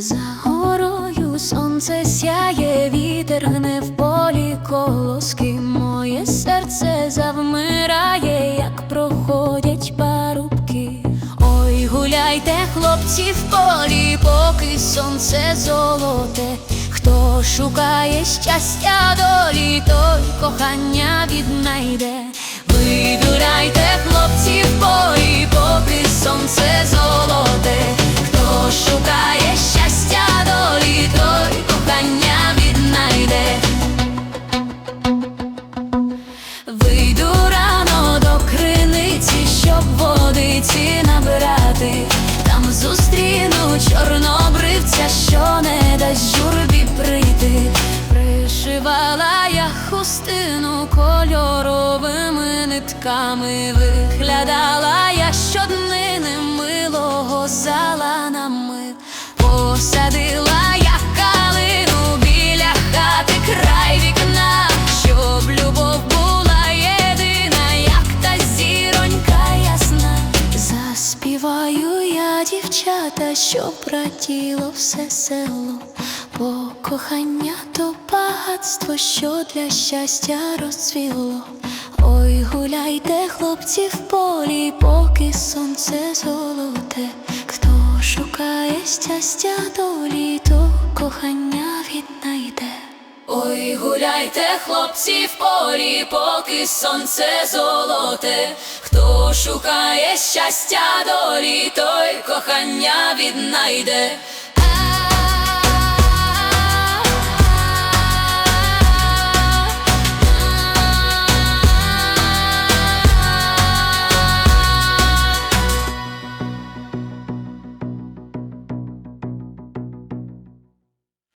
За горою сонце сяє, вітер гне в полі колоски. Моє серце завмирає, як проходять парубки. Ой, гуляйте, хлопці, в полі, поки сонце золоте. Хто шукає щастя долі, той кохання віднайде. Видуряйте, Пришивала я хустину кольоровими нитками. Виглядала я щоднини милого зала на мит. Посадила я калину біля хати край вікна, щоб любов була єдина, як та зіронька ясна. Заспіваю я дівчата, щоб раділо все село, бо кохання то багатство, що для щастя розцвіло. Ой, гуляйте, хлопці, в полі, поки сонце золоте. Хто шукає щастя долі, то кохання віднайде. Ой, гуляйте, хлопці, в полі, поки сонце золоте. Хто шукає щастя долі, той кохання віднайде.